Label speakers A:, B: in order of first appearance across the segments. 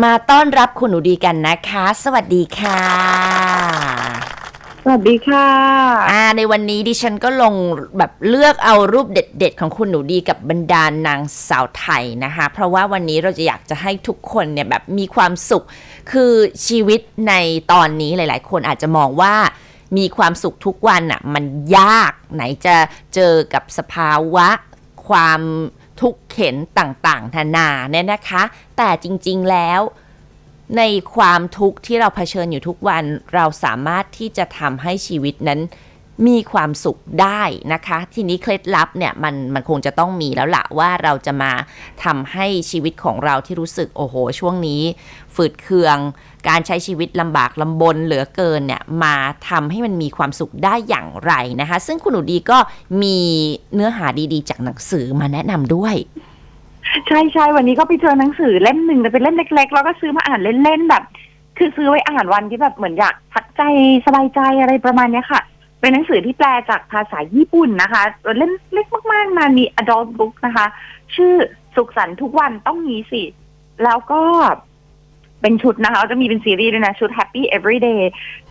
A: มาต้อนรับคุณหนูดีกันนะคะ สวัสดีค่ะ
B: สวัสดีค่ะ
A: อ่า ในวันนี้ดิฉันก็ลงแบบเลือกเอารูปเด็ด ๆ ของคุณหนูดีกับบรรดานางสาวไทยนะคะ เพราะว่าวันนี้เราจะอยากจะให้ทุกคนเนี่ยแบบมีความสุข คือชีวิตในตอนนี้หลาย ๆ คนอาจจะมองว่ามีความสุขทุกวันอะมันยากไหนจะเจอกับสภาวะความ ทุกเข็นต่างๆ นานาเนี่ยนะคะ แต่จริงๆแล้วในความทุกข์ที่เราเผชิญอยู่ทุกวัน เราสามารถที่จะทำให้ชีวิตนั้น มีความสุขได้นะคะ ทีนี้เคล็ดลับเนี่ยมันมันคงจะต้องมีแล้วละว่าเราจะมาทำให้ชีวิตของเราที่รู้สึกโอ้โห ช่วงนี้ ฝืดเคือง การใช้ชีวิตลำบากลำบนเหลือเกินเนี่ยมาทำให้มันมีความสุขได้อย่างไรนะคะ ซึ่งคุณหนูดีก็มีเนื้อหาดีๆ จากหนังสือมาแนะนำด้วย
B: ใช่ใช่วันนี้ก็ไปเจอหนังสือเล่มหนึ่งแต่เป็นเล่มเล็ก ๆ แล้วก็ซื้อมาอ่านเล่นๆแบบ คือซื้อไว้อ่านวันที่แบบเหมือนอยากพักใจสบายใจอะไรประมาณเนี้ยค่ะ เป็นหนังสือที่แปลจากภาษาญี่ปุ่นนะคะ เล่มเล็กมากๆมามี adult book นะคะ ชื่อสุขสันต์ทุกวันต้องมีสิ แล้วก็เป็นชุดนะคะจะมีเป็นซีรีส์ด้วยนะ ชุด Happy Everyday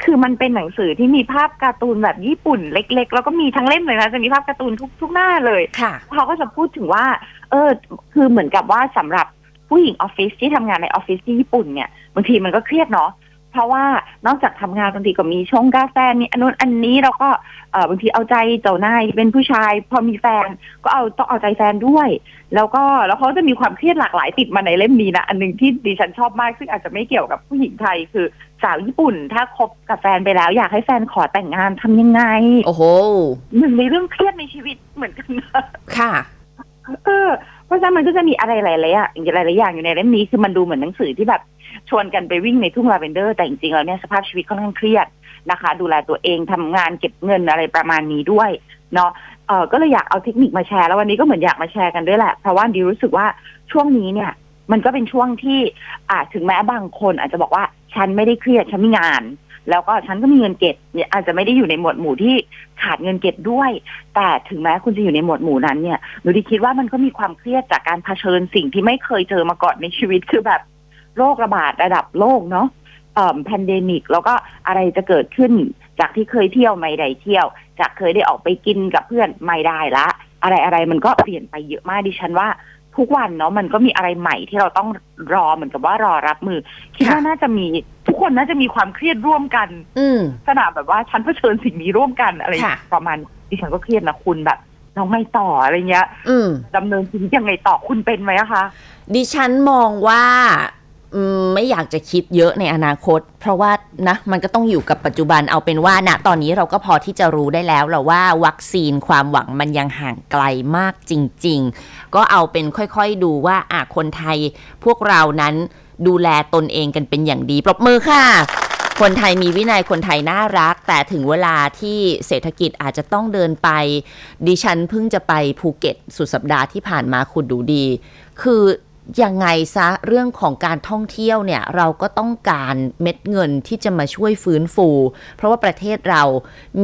B: คือมันเป็นหนังสือที่มีภาพการ์ตูนแบบญี่ปุ่นเล็ก ๆ แล้วก็มีทั้งเล่มเลยนะ จะมีภาพการ์ตูนทุกทุกหน้าเลย
A: ค่ะ
B: เขาก็จะพูดถึงว่า เออ คือเหมือนกับว่าสำหรับผู้หญิงออฟฟิศที่ทำงานในออฟฟิศที่ญี่ปุ่นเนี่ยบางทีมันก็เครียดเนาะ เพราะว่านอกจากทำงานบางทีก็มีชงกาแฟมีอันนู้นอันนี้แล้วก็เออบางทีเอาใจเจ้านายเป็นผู้ชาย พอมีแฟนก็เอาต้องเอาใจแฟนด้วย แล้วก็แล้วเขาจะมีความเครียดหลากหลายติดมาในเล่มนี้นะอันหนึ่งที่ดิฉันชอบมากซึ่งอาจจะไม่เกี่ยวกับผู้หญิงไทยคือสาวญี่ปุ่น ถ้าคบกับแฟนไปแล้ว อยากให้แฟนขอแต่งงานทำยังไง
A: โอ้โห
B: หนึ่งในเรื่องเครียดในชีวิตเหมือนกันนะ
A: ค่ะ
B: เออเพ ราะฉะนั้นมันก็จะมีอะไรหลายๆอย่างหลายๆอย่างอยู่ในเล่มนี้คือมันดูเหมือนหนังสือที่แบบชวนกันไปวิ่งในทุ่งลาเวนเดอร์ แต่จริงๆแล้วเนี่ยสภาพชีวิตค่อนข้างเครียดนะคะ ดูแลตัวเองทำงานเก็บเงินอะไรประมาณนี้ด้วยเนาะเออก็เลยอยากเอาเทคนิคมาแชร์แล้ววันนี้ก็เหมือนอยากมาแชร์กันด้วยแหละเพราะว่าดิวรู้สึกว่าช่วงนี้เนี่ย มันก็เป็นช่วงที่อาถึงแม้บางคนอาจจะบอกว่าฉันไม่ได้เครียดฉันมีงาน แล้วก็ฉันก็มีเงินเก็บเนี่ยอาจจะไม่ได้อยู่ในหมวดหมู่ที่ขาดเงินเก็บด้วย แต่ถึงแม้คุณจะอยู่ในหมวดหมู่นั้นเนี่ยหนูดีคิดว่ามันก็มีความเครียดจากการเผชิญสิ่งที่ไม่เคยเจอมาก่อนในชีวิตคือแบบโรคระบาดระดับโลกเนาะเอ่อแพนเดมิกแล้วก็อะไรจะเกิดขึ้น จากที่เคยเที่ยวไม่ได้เที่ยว จากเคยได้ออกไปกินกับเพื่อนไม่ได้ละ อะไรอะไรมันก็เปลี่ยนไปเยอะมากดิฉันว่า ทุกวันเนาะมันก็มีอะไรใหม่ที่เราต้องรอเหมือนกับว่ารอรับมือ คิดว่า
A: ค่ะ
B: น่าจะมีทุกคนน่าจะมีความเครียดร่วมกัน
A: อืม
B: ขนาดแบบว่าฉันเผชิญสิ่งนี้ร่วมกันอะไร
A: ค่ะ
B: ประมาณดิฉันก็เครียดนะคุณแบบเราไงต่ออะไรเงี้ย
A: อืม
B: ดำเนินชีวิตยังไงต่อคุณเป็นไหมอะคะ
A: ดิฉันมองว่าอืม ไม่อยากจะคิดเยอะในอนาคต เพราะว่านะมันก็ต้องอยู่กับปัจจุบันเอาเป็นว่าณตอนนี้เราก็พอที่จะรู้ได้แล้วแหละว่าวัคซีนความหวังมันยังห่างไกลมากจริง ๆ ก็เอาเป็นค่อยๆดูว่าอะคนไทยพวกเรานั้นดูแลตนเองกันเป็นอย่างดี ปรบมือค่ะ คนไทยมีวินัยคนไทยน่ารัก แต่ถึงเวลาที่เศรษฐกิจอาจจะต้องเดินไป ดิฉันเพิ่งจะไปภูเก็ตสุดสัปดาห์ที่ผ่านมาคุณดูดี คือ ยังไงซะเรื่องของการท่องเที่ยวเนี่ยเราก็ต้องการเม็ดเงินที่จะมาช่วยฟื้นฟู เพราะว่าประเทศเรา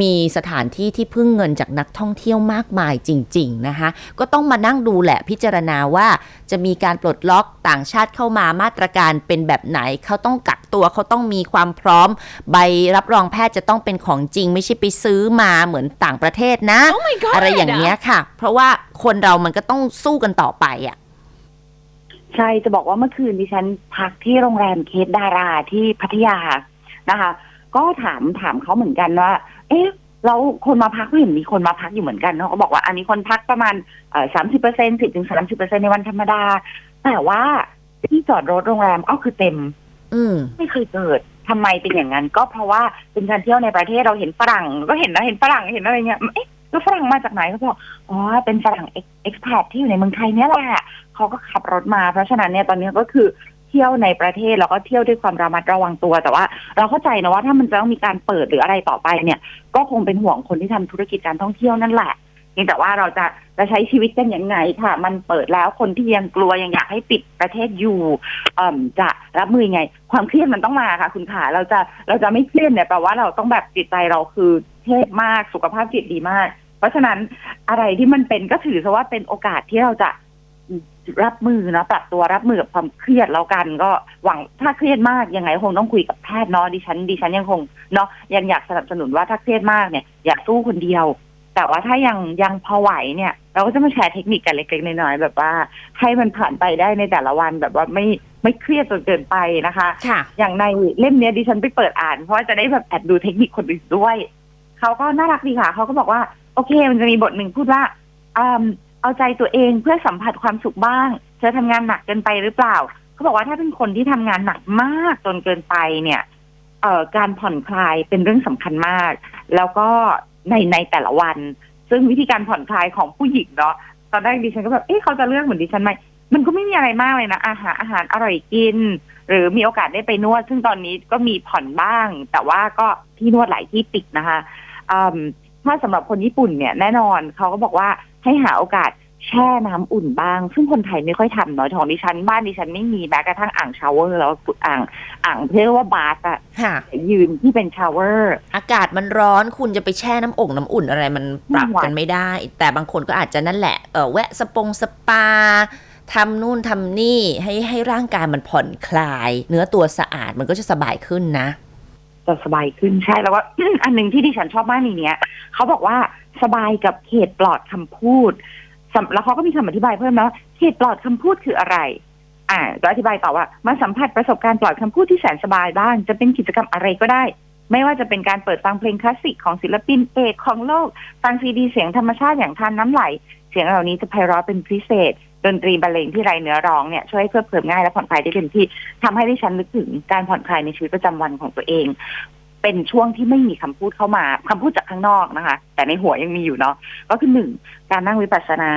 A: มีสถานที่ที่พึ่งเงินจากนักท่องเที่ยวมากมายจริง ๆ นะคะก็ต้องมานั่งดูแหละพิจารณาว่าจะมีการปลดล็อกต่างชาติเข้ามามาตรการเป็นแบบไหน เขาต้องกักตัวเขาต้องมีความพร้อม ใบรับรองแพทย์จะต้องเป็นของจริง ไม่ใช่ไปซื้อมาเหมือนต่างประเทศนะ
C: Oh my god
A: อะไรอย่างเงี้ยค่ะ เพราะว่าคนเรามันก็ต้องสู้กันต่อไปอะ
B: ใช่จะบอกว่าเมื่อคืนดิฉันพักที่โรงแรมเคสดาราที่พัทยานะคะ ก็ถามถามเขาเหมือนกันว่า เอ๊ะเราคนมาพักก็เห็นมีคนมาพักอยู่เหมือนกันเนาะเขาบอกว่าอันนี้คนพักประมาณเอ่อสามสิบเปอร์เซ็นสิบถึงสามสิบเปอร์เซ็นในวันธรรมดา แต่ว่าที่จอดรถโรงแรมก็คือเต็ม
A: อืม
B: ไม่เคยเกิดทำไมเป็นอย่างนั้น ก็เพราะว่าเป็นการเที่ยวในประเทศเราเห็นฝรั่ง ก็เห็นนะเห็นฝรั่งเห็นอะไรเงี้ยเอ๊ะแล้วฝรั่งมาจากไหนเขาบอกอ๋อเป็นฝรั่งเอ็กซ์แพดที่อยู่ในเมืองไทยเนี่ยแหละ เขาก็ขับรถมา เพราะฉะนั้นเนี่ยตอนนี้ก็คือเที่ยวในประเทศแล้วก็เที่ยวด้วยความระมัดระวังตัวแต่ว่า เราเข้าใจนะว่าถ้ามันจะต้องมีการเปิดหรืออะไรต่อไปเนี่ย ก็คงเป็นห่วงคนที่ทำธุรกิจการท่องเที่ยวนั่นแหละเพียงแต่ว่าเราจะจะใช้ชีวิตกันยังไงค่ะ มันเปิดแล้วคนที่ยังกลัวยังอยากให้ปิดประเทศอยู่เอ่มจะรับมือยังไง ความเครียดมันต้องมาค่ะ คุณขาเราจะเราจะไม่เครียดเนี่ยแปลว่าเราต้องแบบจิตใจเราคือเทพมากสุขภาพจิตดีมาก เพราะฉะนั้นอะไรที่มันเป็นก็ถือซะว่าเป็นโอกาสที่เราจะ รับมือเนาะปรับตัวรับมือกับความเครียดแล้วกัน ก็หวังถ้าเครียดมากยังไงคงต้องคุยกับแพทย์เนาะดิฉันดิฉันยังคงเนาะยังอยากสนับสนุนว่าถ้าเครียดมากเนี่ยอยากสู้คนเดียว แต่ว่าถ้ายังยังพอไหวเนี่ย เราก็จะมาแชร์เทคนิคกันเล็กๆน้อยๆแบบว่า ให้มันผ่านไปได้ในแต่ละวันแบบว่าไม่ไม่เครียดจนเกินไปนะคะ
A: ค่ะ
B: อย่างในเล่มเนี้ยดิฉันไปเปิดอ่าน เพราะว่าจะได้แบบแอบดูเทคนิคคนอื่นด้วยเขาก็น่ารักดีค่ะเขาก็บอกว่าโอเค มันจะมีบทหนึ่งพูดว่าอืม เอาใจตัวเองเพื่อสัมผัสความสุขบ้าง เธอทำงานหนักเกินไปหรือเปล่า เขาบอกว่าถ้าเป็นคนที่ทำงานหนักมากจนเกินไปเนี่ย เอ่อการผ่อนคลายเป็นเรื่องสำคัญมาก แล้วก็ในในแต่ละวัน ซึ่งวิธีการผ่อนคลายของผู้หญิงเนาะตอนแรกดิฉันก็แบบเอ๊ะเขาจะเลือกเหมือนดิฉันไหมมันก็ไม่มีอะไรมากเลยนะ อาหารอาหารอร่อยกิน หรือมีโอกาสได้ไปนวด ซึ่งตอนนี้ก็มีผ่อนบ้าง แต่ว่าก็ที่นวดหลายที่ปิดนะคะถ้าสำหรับคนญี่ปุ่นเนี่ยแน่นอนเขาก็บอกว่า ให้หาโอกาสแช่น้ำอุ่นบ้าง ซึ่งคนไทยไม่ค่อยทำเนาะของดิฉันบ้านดิฉันไม่มีแม้กระทั่งอ่างชาวเวอร์แล้วอ่างอ่างเรียกว่าบาร์อะ
A: ค่ะ
B: ยืนที่เป็นชาวเวอร์
A: อากาศมันร้อนคุณจะไปแช่น้ำองน้ำอุ่นอะไรมันปรับกันไม่ได้ แต่บางคนก็อาจจะนั่นแหละเออแวะสปงสปาทำนู่นทำนี่ให้ให้ร่างกายมันผ่อนคลาย เนื้อตัวสะอาดมันก็จะสบายขึ้นนะ
B: จะสบายขึ้นใช่แล้วว่าอันหนึ่งที่ดิฉันชอบมากในเนี้ยเขาบอกว่า สบายกับเขตปลอดคำพูดแล้วเขาก็มีคำอธิบายเพิ่มนะว่าเขตปลอดคำพูดคืออะไร อ่าก็อธิบายต่อว่ามาสัมผัสประสบการณ์ปลอดคำพูดที่แสนสบายบ้าง จะเป็นกิจกรรมอะไรก็ได้ ไม่ว่าจะเป็นการเปิดฟังเพลงคลาสสิกของศิลปินเอกของโลก ฟังซีดีเสียงธรรมชาติอย่างทานน้ำไหล เสียงเหล่านี้จะไพเราะเป็นพิเศษดนตรีบรรเลงที่ไรเนื้อร้องเนี่ยช่วยให้เพลิดเพลินง่ายและผ่อนคลายได้เต็มที่ทำให้ดิฉันนึกถึงการผ่อนคลายในชีวิตประจำวันของตัวเอง เป็นช่วงที่ไม่มีคำพูดเข้ามาคำพูดจากข้างนอกนะคะ แต่ในหัวยังมีอยู่เนาะก็คือหนึ่งการนั่งวิปัสสนา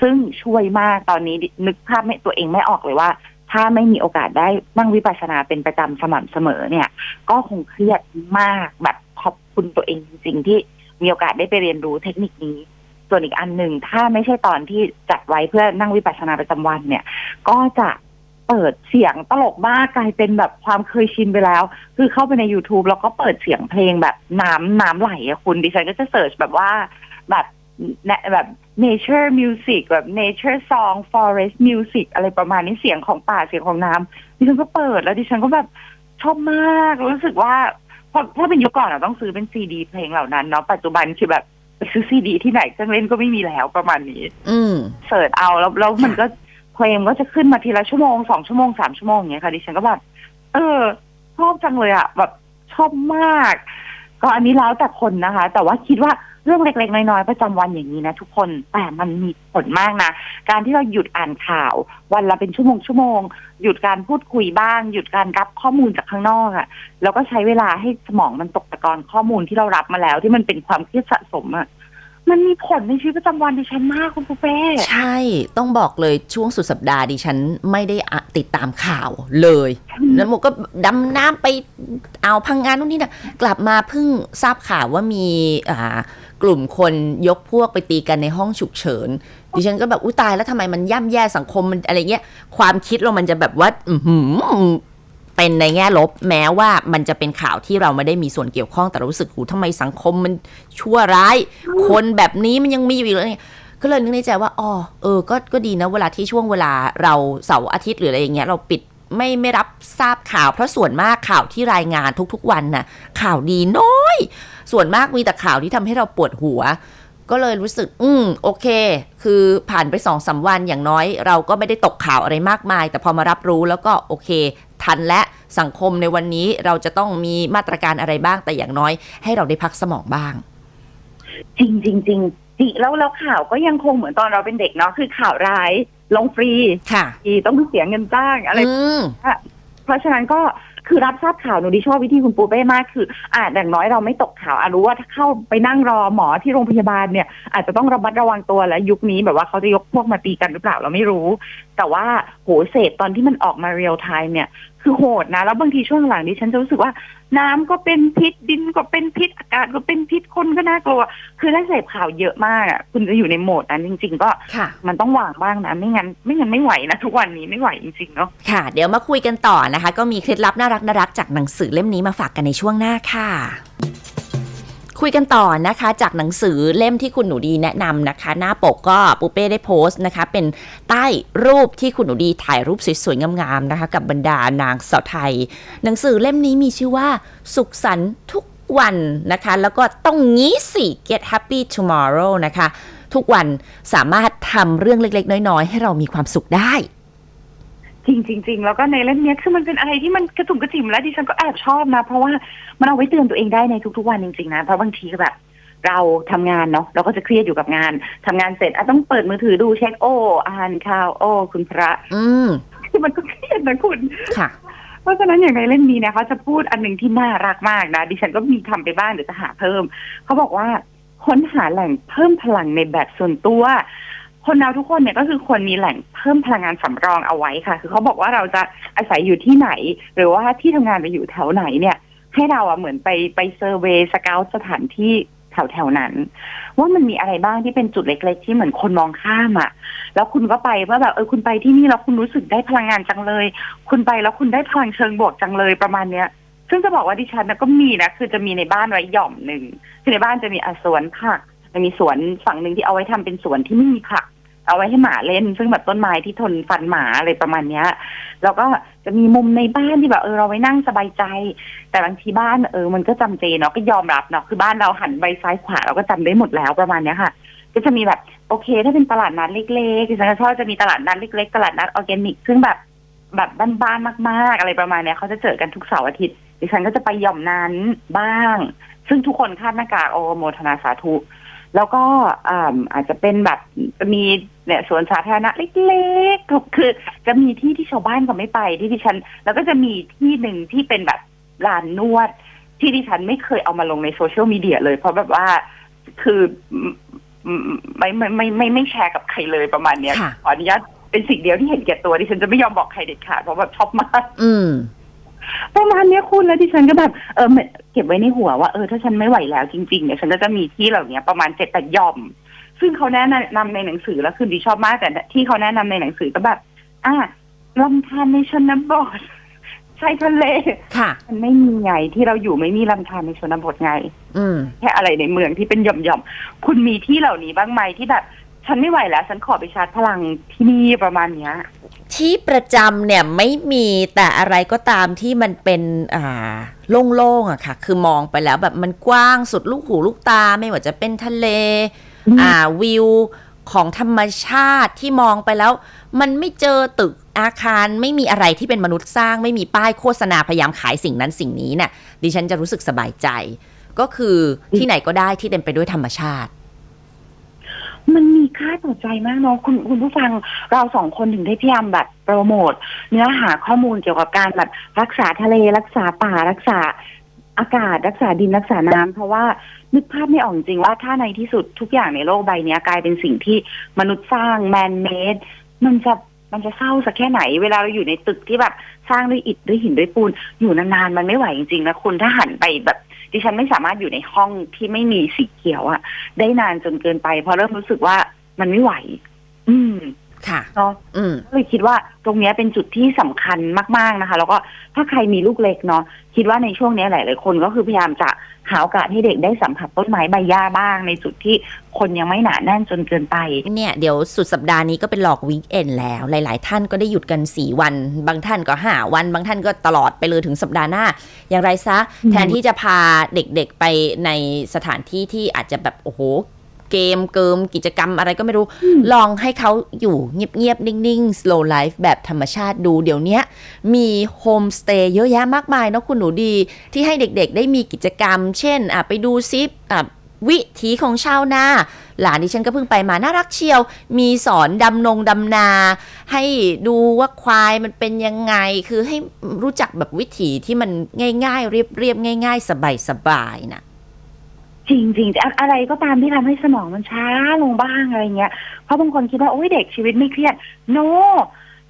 B: ซึ่งช่วยมากตอนนี้นึกภาพไม่ตัวเองไม่ออกเลยว่า ถ้าไม่มีโอกาสได้นั่งวิปัสสนาเป็นประจำสม่ำเสมอเนี่ย ก็คงเครียดมากแบบขอบคุณตัวเองจริงๆที่มีโอกาสได้ไปเรียนรู้เทคนิคนี้ ส่วนอีกอันหนึ่งถ้าไม่ใช่ตอนที่จัดไว้เพื่อนั่งวิปัสสนาประจำวันเนี่ย ก็จะ เปิดเสียงตลกมากกลายเป็นแบบความเคยชินไปแล้ว คือเข้าไปใน YouTube แล้วก็เปิดเสียงเพลงแบบน้ำน้ำไหลอะคุณดิฉันก็จะเสิร์ชแบบว่าแบบแนแบบ nature music แบบ nature song forest music อะไรประมาณนี้เสียงของป่าเสียงของน้ำดิฉันก็เปิดแล้วดิฉันก็แบบชอบมากรู้สึกว่าเพราะถ้าเป็นยุคก่อนเราต้องซื้อเป็นซีดี เพลงเหล่านั้นเนาะปัจจุบันคือแบบไปซื้อซีดี ที่ไหนเครื่องเล่นก็ไม่มีแล้วประมาณนี้
A: อืม
B: เสิร์ชเอาแล้วแล้วมันก็ เพลงก็จะขึ้นมาทีละชั่วโมงสองชั่วโมงสามชั่วโมงอย่างเงี้ยค่ะดิฉันก็แบบเออชอบจังเลยอะแบบชอบมาก ก็อันนี้แล้วแต่คนนะคะ แต่ว่าคิดว่าเรื่องเล็กๆ น้อยๆประจำวันอย่างนี้นะทุกคนแต่มันมีผลมากนะ การที่เราหยุดอ่านข่าว วันละเป็นชั่วโมงชั่วโมง หยุดการพูดคุยบ้าง หยุดการรับข้อมูลจากข้างนอกอะแล้วก็ใช้เวลาให้สมองมันตกตะกอนข้อมูลที่เรารับมาแล้ว ที่มันเป็นความเครียดสะสมอะ มันมีผลในชีวิตประจำวันดิฉันมากคุณปูเป้
A: ใช่ ต้องบอกเลยช่วงสุดสัปดาห์ดิฉันไม่ได้อะติดตามข่าวเลย แล้วโมก็ดำน้ำไปเอาพังงานนู่นนี่นะกลับมาเพิ่งทราบข่าวว่ามีอ่ากลุ่มคนยกพวกไปตีกันในห้องฉุกเฉิน ดิฉันก็แบบอุ้ยตายแล้วทำไมมันย่ำแย่สังคมมันอะไรเงี้ย ความคิดเรามันจะแบบว่าอือหือ เป็นในแง่ลบแม้ว่ามันจะเป็นข่าวที่เราไม่ได้มีส่วนเกี่ยวข้องแต่เรารู้สึกหูทำไมสังคมมันชั่วร้าย คนแบบนี้มันยังมีอยู่อีกเลยก็เลยนึกในใจว่าอ๋อเออก็ก็ดีนะเวลาที่ช่วงเวลาเราเสาร์อาทิตย์หรืออะไรอย่างเงี้ยเราปิดไม่ไม่รับทราบข่าวเพราะส่วนมากข่าวที่รายงานทุกๆวันน่ะข่าวดีน้อย ส่วนมากมีแต่ข่าวที่ทำให้เราปวดหัว ก็เลยรู้สึก อืมโอเค คือผ่านไปสองสาวันอย่างน้อย เราก็ไม่ได้ตกข่าวอะไรมากมาย แต่พอมารับรู้แล้วก็โอเค ทันและสังคมในวันนี้เราจะต้องมีมาตรการอะไรบ้างแต่อย่างน้อย ให้เราได้พักสมองบ้าง
B: จริงจริงจริงจริงแล้วแล้วข่าวก็ยังคงเหมือนตอนเราเป็นเด็กเนาะคือข่าวร้ายลงฟรี
A: ค่ะ
B: อีต้องเสียเงินจ้างอะไร
A: อืม
B: เพราะฉะนั้นก็ คือรับทราบข่าวหนูดิชอบวิธีคุณปูเป้มากคืออ่าอย่างน้อยเราไม่ตกข่าวอารู้ว่าถ้าเข้าไปนั่งรอหมอที่โรงพยาบาลเนี่ย อาจจะต้องระมัดระวังตัวและยุคนี้แบบว่าเขาจะยกพวกมาตีกันหรือเปล่าเราไม่รู้ แต่ว่าโหเศษตอนที่มันออกมาเรียลไทม์เนี่ย คือโหดนะแล้วบางทีช่วงหลังดิฉันจะรู้สึกว่า น้ำก็เป็นพิษดินก็เป็นพิษอากาศก็เป็นพิษคนก็น่ากลัว คือได้เสพข่าวเยอะมากอะคุณจะอยู่ในโหมดนั้นจริง ๆ ก็
A: ค่ะ
B: มันต้องวางบ้างนะไม่งั้น ไม่งั้นไม่ไหวนะทุกวันนี้ไม่ไหวจริงๆเนาะ
A: ค่ะ เดี๋ยวมาคุยกันต่อนะคะ ก็มีเคล็ดลับน่ารักน่ารักจากหนังสือเล่มนี้มาฝากกันในช่วงหน้าค่ะ คุยกันต่อนะคะ จากหนังสือเล่มที่คุณหนูดีแนะนำนะคะ หน้าปกก็ปูเป้ได้โพสต์นะคะ เป็นใต้รูปที่คุณหนูดีถ่ายรูปสวยๆงามๆนะคะ กับบรรดานางสาวไทย หนังสือเล่มนี้มีชื่อว่า สุขสันต์ทุกวันนะคะ แล้วก็ต้องงี้สิ get happy tomorrow นะคะ ทุกวันสามารถทำเรื่องเล็กๆ น้อยๆ ให้เรามีความสุขได้
B: จริงจริงจริงแล้วก็ในเล่มเนี้ยคือมันเป็นอะไรที่มันกระตุ่มกระถิ่มและดิฉันก็แอบชอบนะ เพราะว่ามันเอาไว้เตือนตัวเองได้ในทุกๆวันจริงๆนะเพราะบางทีก็แบบเราทำงานเนาะเราก็จะเครียดอยู่กับงานทำงานเสร็จอะต้องเปิดมือถือดูเช็คโอ้อ่านข่าวโอ้คุณพระ
A: อืม
B: คือมันก็เครียดนะคุณ
A: ค่ะ
B: เพราะฉะนั้นอย่างในเล่มนี้เนี่ยเขาจะพูดอันหนึ่งที่น่ารักมากนะ ดิฉันก็มีทำไปบ้างเดี๋ยวจะหาเพิ่ม เขาบอกว่าค้นหาแหล่งเพิ่มพลังในแบบส่วนตัว คนเราทุกคนเนี่ยก็คือควรมีแหล่งเพิ่มพลังงานสำรองเอาไว้ค่ะ คือเขาบอกว่าเราจะอาศัยอยู่ที่ไหน หรือว่าที่ทำงานเราอยู่แถวไหนเนี่ย ให้เราอะเหมือนไปไปเซอร์เวย์สเกลสถานที่แถวแถวนั้น ว่ามันมีอะไรบ้างที่เป็นจุดเล็ก ๆ ที่เหมือนคนมองข้ามอะแล้วคุณก็ไปว่าแบบเออคุณไปที่นี่แล้วคุณรู้สึกได้พลังงานจังเลย คุณไปแล้วคุณได้พลังเชิงบวกจังเลยประมาณเนี้ย ซึ่งจะบอกว่าดิฉันนะก็มีนะคือจะมีในบ้านไว้หย่อมหนึ่งคือในบ้านจะมีอสวนผักจะมีสวนฝั่งหนึ่งที่เอาไว้ทำเป็นสวนที่ไม่มีผัก เอาไว้ให้หมาเล่น ซึ่งแบบต้นไม้ที่ทนฟันหมาอะไรประมาณเนี้ย แล้วก็จะมีมุมในบ้านที่แบบเออเราไว้นั่งสบายใจ แต่บางทีบ้านเออมันก็จำเจเนาะก็ยอมรับเนาะคือบ้านเราหันไปซ้ายขวาเราก็จำได้หมดแล้วประมาณเนี้ยค่ะ ก็จะมีแบบโอเค ถ้าเป็นตลาดนัดเล็กๆดิฉันก็ชอบจะมีตลาดนัดเล็กๆ ตลาดนัดออร์แกนิก ซึ่งแบบแบบบ้านๆมากๆ อะไรประมาณเนี้ยเขาจะเจอกันทุกเสาร์อาทิตย์ดิฉันก็จะไปหย่อมนั้นบ้าง ซึ่งทุกคนคาดหน้ากากโอโมทนาสาธุ แล้วก็อ่าอาจจะเป็นแบบมีเนี่ยสวนสาธารณะเล็กๆก็คือจะมีที่ที่ชาวบ้านก็ไม่ไปที่ดิฉัน แล้วก็จะมีที่หนึ่งที่เป็นแบบลานนวด ที่ดิฉันไม่เคยเอามาลงในโซเชียลมีเดียเลย เพราะแบบว่าคืออืมไม่ไม่ไม่ไม่ไม่แชร์กับใครเลยประมาณเนี้ย
A: ค่ะ
B: ขออนุญาตเป็นสิ่งเดียวที่เห็นแก่ตัวดิฉันจะไม่ยอมบอกใครเด็ดขาดเพราะแบบชอบมาก
A: อืม
B: ประมาณเนี้ยคุณแล้วดิฉันก็แบบเออไม่เก็บไว้ในหัวว่าเออถ้าฉันไม่ไหวแล้วจริงๆเนี่ยฉันก็จะมีที่เหล่านี้ประมาณเจ็ดแปดหย่อม ซึ่งเขาแนะนำในหนังสือแล้วคือดิชอบมากแต่ที่เขาแนะนำในหนังสือก็แบบ อะลำธารในชนบทชายทะเล
A: ค่ะ
B: มันไม่มีไงที่เราอยู่ไม่มีลำธารในชนบทไง
A: อืม
B: แค่อะไรในเมืองที่เป็นหย่อมๆ คุณมีที่เหล่านี้บ้างไหมที่แบบ ฉันไม่ไหวแล้ว ฉันขอไปชาร์จพลังที่นี่ประมาณเนี้ย
A: ที่ประจำเนี่ยไม่มีแต่อะไรก็ตามที่มันเป็นอ่าโล่งๆอะค่ะ คือมองไปแล้วแบบมันกว้างสุดลูกหูลูกตาไม่ว่าจะเป็นทะเล
B: อืม
A: อ่าวิวของธรรมชาติที่มองไปแล้ว มันไม่เจอตึกอาคารไม่มีอะไรที่เป็นมนุษย์สร้าง ไม่มีป้ายโฆษณาพยายามขายสิ่งนั้นสิ่งนี้เนี่ยดิฉันจะรู้สึกสบายใจ ก็คือที่ไหนก็ได้ที่เต็มไปด้วยธรรมชาติ
B: มัน มีค่าต่อใจมากเนาะคุณคุณผู้ฟังเราสองคนถึงได้พยายามแบบโปรโมทเนื้อหาข้อมูลเกี่ยวกับการแบบรักษาทะเลรักษาป่ารักษาอากาศรักษาดินรักษาน้ำเพราะว่านึกภาพไม่ออกจริงว่าถ้าในที่สุดทุกอย่างในโลกใบนี้กลายเป็นสิ่งที่มนุษย์สร้างแมนเมดมันจะมันจะเศร้าสักแค่ไหน เวลาเราอยู่ในตึกที่แบบสร้างด้วยอิฐด้วยหินด้วยปูน อยู่นานๆมันไม่ไหวจริงๆนะคุณถ้าหันไปแบบดิฉันไม่สามารถอยู่ในห้องที่ไม่มีสีเขียวอะได้นานจนเกินไป เพราะเริ่มรู้สึกว่า มันไม่ไหว อืม
A: ค่ะ
B: เนาะ
A: อืม
B: ก็เลยคิดว่าตรงเนี้ยเป็นจุดที่สำคัญมาก ๆนะคะ แล้วก็ถ้าใครมีลูกเล็กเนาะคิดว่าในช่วงเนี้ยหลาย ๆ คนก็คือพยายามจะหาโอกาสให้เด็กได้สัมผัสต้นไม้ใบหญ้าบ้าง ในจุดที่คนยังไม่หนาแน่นจนเกินไป
A: เนี่ยเดี๋ยวสุดสัปดาห์นี้ก็เป็นหลอกวีคเอนแล้ว หลาย ๆ ท่านก็ได้หยุดกัน 4 วัน บางท่านก็5วัน บางท่านก็ตลอดไปเลยถึงสัปดาห์หน้า อย่างไรซะ
B: อืม
A: แทนที่จะพาเด็ก ๆ ไปในสถานที่ที่อาจจะแบบโอ้โห เกมเกิมกิจกรรมอะไรก็ไม่รู้ ลองให้เขาอยู่เงียบๆ นิ่งๆ slow life แบบธรรมชาติดูเดี๋ยวเนี้ยมีโฮมสเตย์เยอะแยะมากมายเนาะคุณหนูดี ที่ให้เด็กๆ ได้มีกิจกรรม เช่นอะไปดูซิปอะวิถีของชาวนาหลานดิฉันก็เพิ่งไปมาน่ารักเชียว มีสอนดำนงดำนา ให้ดูว่าควายมันเป็นยังไง คือให้รู้จักแบบวิถีที่มันง่ายๆ เรียบๆ ง่าย ๆ สบายๆนะ
B: จริงๆอะอะไรก็ตามที่ทำให้สมองมันช้าลงบ้างอะไรเงี้ย เพราะบางคนคิดว่าโอ้ยเด็กชีวิตไม่เครียด โน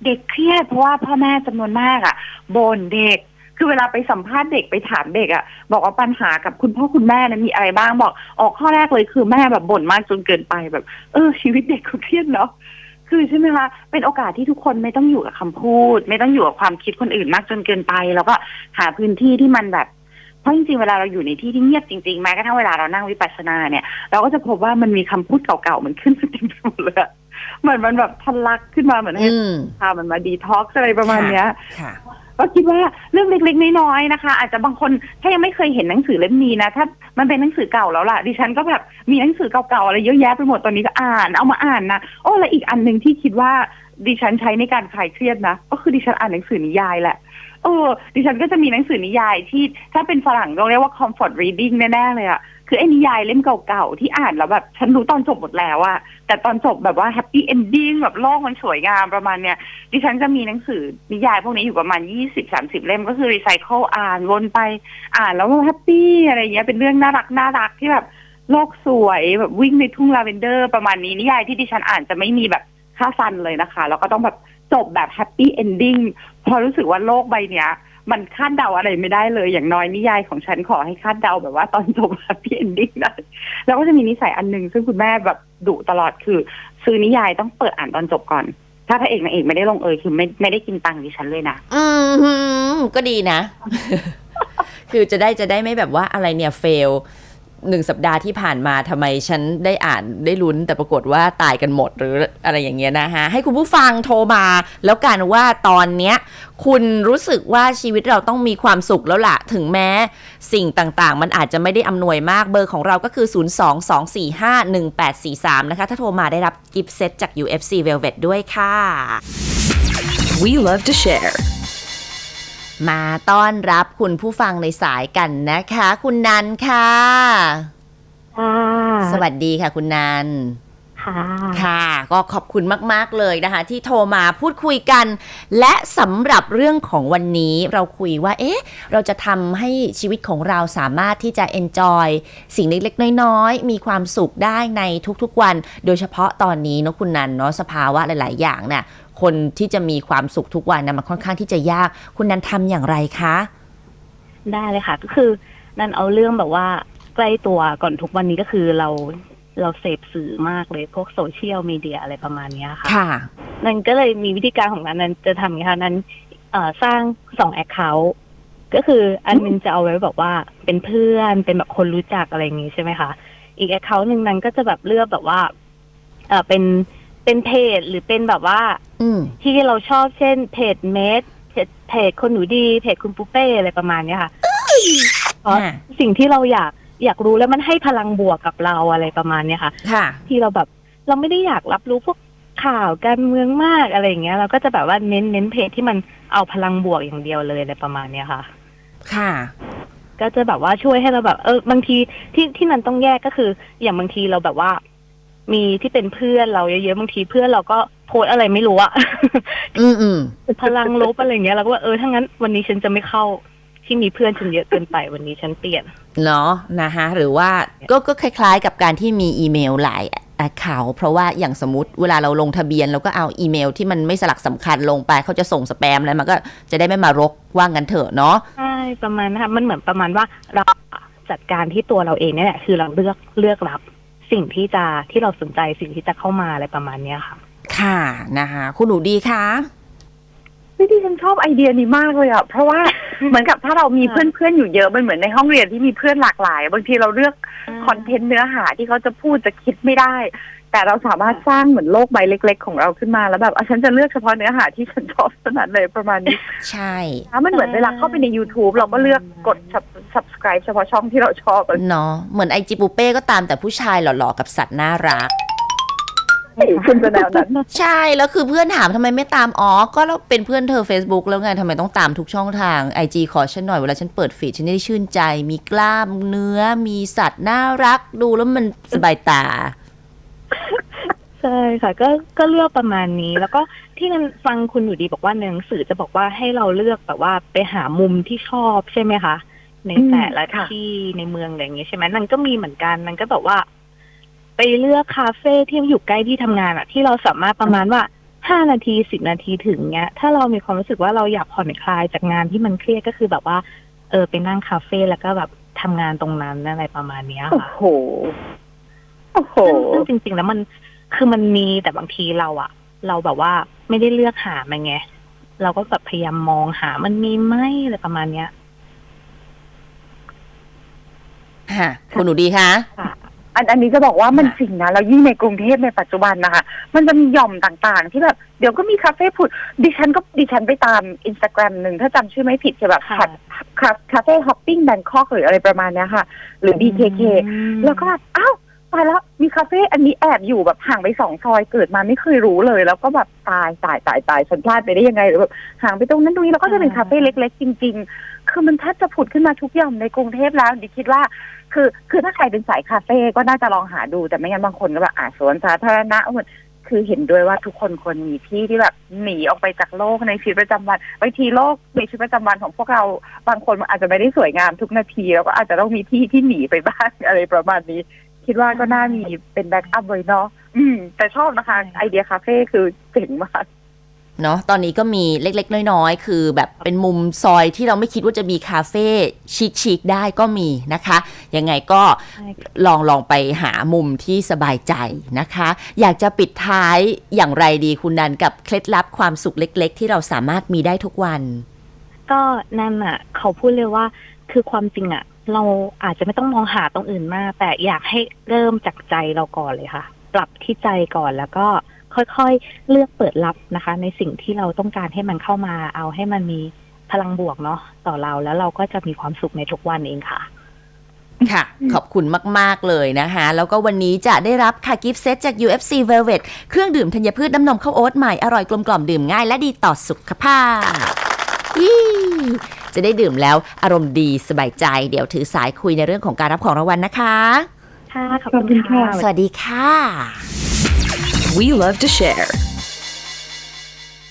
B: เด็กเครียดเพราะว่าพ่อแม่จำนวนมากอะ่ะบ่นเด็ก คือเวลาไปสัมภาษณ์เด็กไปถามเด็กอะ่ะบอกว่าปัญหากับคุณพ่อคุณแม่นะมีอะไรบ้างบอกออกข้อแรกเลยคือแม่แบบบ่นมากจนเกินไปแบบ เออ ชีวิตเด็กก็เครียดเนาะคือใช่ไหมคะ เป็นโอกาสที่ทุกคนไม่ต้องอยู่กับคำพูด ไม่ต้องอยู่กับความคิดคนอื่นมากจนเกินไป แล้วก็หาพื้นที่ที่มันแบบ เพราะจริงๆ เวลาเราอยู่ในที่ที่เงียบจริงๆ แม้กระทั่งเวลาเรานั่งวิปัสสนาเนี่ย เราก็จะพบว่ามันมีคำพูดเก่าๆ มันขึ้นมาเต็มไปหมดเลยอะเหมือนมันแบบทะลักขึ้นมาเหมือนให้
A: อืม
B: พามันมาดีท็อกซ์อะไรประมาณเนี้ย
A: ค่ะ
B: ก็คิดว่าเรื่องเล็กๆ น้อยๆ นะคะ อาจจะบางคนถ้ายังไม่เคยเห็นหนังสือเล่มนี้นะ ถ้ามันเป็นหนังสือเก่าแล้วล่ะ ดิฉันก็แบบมีหนังสือเก่าๆ อะไรเยอะแยะไปหมดตอนนี้ก็อ่านเอามาอ่านนะโอ้แล้วอีกอันหนึ่งที่คิดว่าดิฉันใช้ในการคลายเครียดนะ ก็คือดิฉันอ่านหนังสือนิยายแหละ เออ ดิฉันก็จะมีหนังสือนิยายที่ถ้าเป็นฝรั่งเราเรียกว่า comfort reading แน่ๆเลยอะคือไอ้นิยายเล่มเก่าๆ ที่อ่านแล้วแบบฉันรู้ตอนจบหมดแล้วอะแต่ตอนจบแบบว่า happy ending แบบโลกมันสวยงามประมาณเนี้ยดิฉันจะมีหนังสือนิยายพวกนี้อยู่ประมาณยี่สิบสามสิบเล่มก็คือรีไซเคิลอ่านวนไปอ่านแล้วแฮปปี้อะไรเงี้ยเป็นเรื่องน่ารักน่ารักที่แบบโลกสวยแบบวิ่งในทุ่งลาเวนเดอร์ ประมาณนี้นิยายที่ดิฉันอ่านจะไม่มีแบบค่าฟันเลยนะคะ แล้วก็ต้องแบบ จบแบบแฮปปี้เอนดิ้งพอรู้สึกว่าโลกใบเนี้ย มันคาดเดาอะไรไม่ได้เลย อย่างน้อยนิยายของฉันขอให้คาดเดาแบบว่าตอนจบแฮปปี้เอนดิ้งไดแล้วก็จะมีนิสัยอันหนึ่งซึ่งคุณแม่แบบดุตลอดคือ ซื้อนิยายต้องเปิดอ่านตอนจบก่อน ถ้าพระเอกนางเอกไม่ได้ลงเอยคือไม่ไม่ได้กินตังค์ดิฉันเลยนะ
A: อืมก็ดีนะ คือจะได้จะได้ไม่แบบว่าอะไรเนี่ยเฟล หนึ่งสัปดาห์ที่ผ่านมาทำไมฉันได้อ่านได้ลุ้น แต่ปรากฏว่าตายกันหมดหรืออะไรอย่างเงี้ยนะฮะ ให้คุณผู้ฟังโทรมาแล้วกันว่าตอนเนี้ยคุณรู้สึกว่าชีวิตเราต้องมีความสุขแล้วล่ะ ถึงแม้สิ่งต่างๆ มันอาจจะไม่ได้อำนวยมากเบอร์ของเราก็คือ 022451843 นะคะ ถ้าโทรมาได้รับกิฟต์เซตจาก UFC Velvet ด้วยค่ะ
C: We love to share.
A: มาต้อนรับคุณผู้ฟังในสายกันนะคะ คุณนันค่ะ
D: ค่ะ
A: สวัสดีค่ะ คุณนัน
D: ค่ะ
A: ค่ะ ก็ขอบคุณมาก ๆ เลยนะคะ ที่โทรมาพูดคุยกัน และสำหรับเรื่องของวันนี้เราคุยว่า เอ๊ะ เราจะทำให้ชีวิตของเราสามารถที่จะ enjoy สิ่งเล็ก ๆ น้อย ๆ มีความสุขได้ในทุก ๆ วัน โดยเฉพาะตอนนี้เนาะคุณนันเนาะสภาวะหลาย ๆ อย่างเนี่ย คนที่จะมีความสุขทุกวันนะมันค่อนข้างที่จะยาก คุณนันทำอย่างไรคะ
D: ได้เลยค่ะ ก็คือนั่นเอาเรื่องแบบว่าใกล้ตัวก่อนทุกวันนี้ก็คือเราเราเสพสื่อมากเลยพวกโซเชียลมีเดียอะไรประมาณเนี้ยค่ะ
A: ค่ะ
D: นั่นก็เลยมีวิธีการของนั้นนั้นจะทำอย่างนี้ค่ะนั้นเอ่อสร้างสองแอคเคาท์ก็คืออันหนึงจะเอาไว้แบบว่าเป็นเพื่อนเป็นแบบคนรู้จักอะไรอย่างงี้ใช่ไหมคะ อีกแอคเคาท์หนึ่งนั้นก็จะแบบเลือกแบบว่า เอ่อเป็น เป็นเพจหรือเป็นแบบว่า
A: อืม
D: ที่เราชอบเช่นเพจเมดเพจเพจคนหนูดีเพจคุณปูเป้อะไรประมาณเนี้ยค่ะเพราะ
A: ค่ะ
D: สิ่งที่เราอยากอยากรู้แล้วมันให้พลังบวกกับเราอะไรประมาณเนี้ยค่ะ
A: ค่ะ
D: ที่เราแบบเราไม่ได้อยากรับรู้พวกข่าวการเมืองมากอะไรอย่างเงี้ย เราก็จะแบบว่าเน้นเน้นเพจที่มันเอาพลังบวกอย่างเดียวเลยอะไรประมาณเนี้ยค่ะ
A: ค่ะ
D: ก็จะแบบว่าช่วยให้เราแบบเออบางทีที่ที่นันต้องแยกก็คือ อย่างบางทีเราแบบว่า มีที่เป็นเพื่อนเราเยอะๆบางทีเพื่อนเราก็โพสต์อะไรไม่รู้อะ
A: อืมอืม
D: พลังลบอะไรอย่างเงี้ยเราก็ว่าเออถ้างั้นวันนี้ฉันจะไม่เข้าที่มีเพื่อนฉันเยอะเกินไปวันนี้ฉันเปลี่ยน
A: เนาะนะคะหรือว่าก็ก็คล้าย ๆ กับการที่มีอีเมลหลายแอคเคาท์เพราะว่าอย่างสมมติเวลาเราลงทะเบียนเราก็เอาอีเมลที่มันไม่สลักสำคัญลงไปเขาจะส่งสแปมแล้วมันก็จะได้ไม่มารกว่างันเถอะเนาะ
D: ใช่ประมาณนะคะมันเหมือนประมาณว่าเราจัดการที่ตัวเราเองเนี่ยแหละคือเราเลือกเลือกรับ สิ่งที่จะที่เราสนใจสิ่งที่จะเข้ามาอะไรประมาณเนี้ยค่ะ
A: ค่ะนะคะคุณหนูดีคะ
B: วิธีฉันชอบไอเดียนี้มากเลยอะเพราะว่าเหมือนกับถ้าเรามีเพื่อนๆอยู่เยอะมันเหมือนในห้องเรียนที่มีเพื่อนหลากหลาย บางทีเราเลือกคอนเทนต์เนื้อหาที่เขาจะพูดจะคิดไม่ได้ แต่เราสามารถสร้างเหมือนโลกใบเล็ก ๆ ของเราขึ้นมาแล้วแบบอะฉันจะเลือกเฉพาะเนื้อหาที่ฉันชอบเท่านั้นเลยประมาณนี้
A: ใช่
B: ถ้ามันเหมือนเวลาเข้าไปใน YouTube เราก็เลือกกด sub- subscribe เฉพาะช่องที่เราชอบอะ
A: เนาะเหมือนไอจีปูเป้ก็ตามแต่ผู้ชายหล่อๆกับสัตว์น่ารัก
B: คุณจะแนวนั้น
A: ใช่ แล้วคือเพื่อนถามทำไมไม่ตามอ๋อก็เราเป็นเพื่อนเธอ Facebook แล้วไงทำไมต้องตามทุกช่องทาง IG ขอฉันหน่อย เวลาฉันเปิดฟีดฉันได้ชื่นใจ มีกล้ามเนื้อมีสัตว์น่ารัก ดูแล้วมันสบายตา
D: ใช่ค่ะ ก็ก็เลือกประมาณนี้ แล้วก็ที่นันฟังคุณอยู่ดีบอกว่าในหนังสือจะบอกว่าให้เราเลือกแบบว่าไปหามุมที่ชอบใช่ไหมคะในแต่ละ
B: อืมค่ะ
D: ที่ในเมืองอะไรอย่างเงี้ยใช่ไหมนันก็มีเหมือนกันนันก็แบบว่า ไปเลือกคาเฟ่ที่อยู่ใกล้ที่ทำงานอะที่เราสามารถประมาณว่าห้านาทีสิบนาทีถึงเนี้ย ถ้าเรามีความรู้สึกว่าเราอยากผ่อนคลายจากงานที่มันเครียดก็คือแบบว่า เออไปนั่งคาเฟ่แล้วก็แบบทำงานตรงนั้นอะไรประมาณเนี้ย
B: โอ้
D: ค่ะ
B: โห โอ้โห
D: ซึ่งซึ่งจริง ๆ แล้วมันคือมันมีแต่บางทีเราอะเราแบบว่าไม่ได้เลือกหามันไง เราก็แบบพยายามมองหามันมีไหมอะไรประมาณเนี้ย
A: ค่ะ คุณหนูดีคะ
B: อันอันนี้จะบอกว่ามัน
A: ค่ะ
B: จริงนะแล้วยิ่งในกรุงเทพในปัจจุบันนะคะมันจะมีหย่อมต่างๆ ที่แบบเดี๋ยวก็มีคาเฟ่ผุด ดิฉันก็ดิฉันไปตามอินสตาแกรมหนึ่งถ้าจำชื่อไม่ผิดจะแบบ
D: ค่ะ
B: คาคาคาเฟ่ฮอปปิ้งแบงคอกหรืออะไรประมาณเนี้ยค่ะ หรือ BKK แล้วก็แบบอ้าว ตายแล้วมีคาเฟ่อันนี้แอบอยู่แบบห่างไปสองซอยเกิดมาไม่เคยรู้เลย แล้วก็แบบตายตายตายตายฉันพลาดไปได้ยังไงหรือแบบห่างไปตรงนั้นตรงนี้แล้วก็จะเป็นคาเฟ่เล็ก ๆ จริง ๆ คือมันแทบจะผุดขึ้นมาทุกหย่อมในกรุงเทพแล้วดิคิดว่า คือคือถ้าใครเป็นสายคาเฟ่ก็น่าจะลองหาดูแต่ไม่งั้นบางคนก็แบบอ่าสวนสาธารณะหมดคือเห็นด้วยว่าทุกคนควรมีที่ที่แบบหนีออกไปจากโลกในชีวิตประจำวันบางทีโลกในชีวิตประจำวันของพวกเราบางคนมันอาจจะไม่ได้สวยงามทุกนาที แล้วก็อาจจะต้องมีที่ที่หนีไปบ้างอะไรประมาณนี้ คิดว่าก็น่ามีเป็นแบ็กอัพไว้เนาะอืม แต่ชอบนะคะ ไอเดียคาเฟ่คือเจ๋งมาก
A: เนาะตอนนี้ก็มีเล็กๆ น้อยๆ คือแบบเป็นมุมซอยที่เราไม่คิดว่าจะมีคาเฟ่ชิคๆได้ก็มีนะคะ ยังไงก็
D: ใช่ค่ะ
A: ลองลองไปหามุมที่สบายใจนะคะ อยากจะปิดท้ายอย่างไรดีคุณนันกับเคล็ดลับความสุขเล็ก ๆ ที่เราสามารถมีได้ทุกวัน
D: ก็นั่นอะ เขาพูดเลยว่าคือความจริงอะ เราอาจจะไม่ต้องมองหาตรงอื่นมาก แต่อยากให้เริ่มจากใจเราก่อนเลยค่ะ ปรับที่ใจก่อนแล้วก็ค่อยๆ เลือกเปิดรับนะคะ ในสิ่งที่เราต้องการให้มันเข้ามา เอาให้มันมีพลังบวกเนาะต่อเราแล้วเราก็จะมีความสุขในทุกวันเองค่ะ
A: ค่ะ ขอบคุณมาก ๆ เลยนะคะ แล้วก็วันนี้จะได้รับค่ะกิฟต์เซตจาก UFC Velvet เครื่องดื่มธัญพืชน้ำนมข้าวโอ๊ตใหม่ อร่อยกลมกล่อมดื่มง่ายและดีต่อสุขภาพ จะได้ดื่มแล้วอารมณ์ดีสบายใจ เดี๋ยวถือสายคุยในเรื่องของการรับของรางวัลนะคะ
D: ค่ะ ขอบ
B: ขอบคุ
D: คุณ
B: ณค่ะ
D: ค่ะ
A: สวัสดีค่ะ
C: We love to share.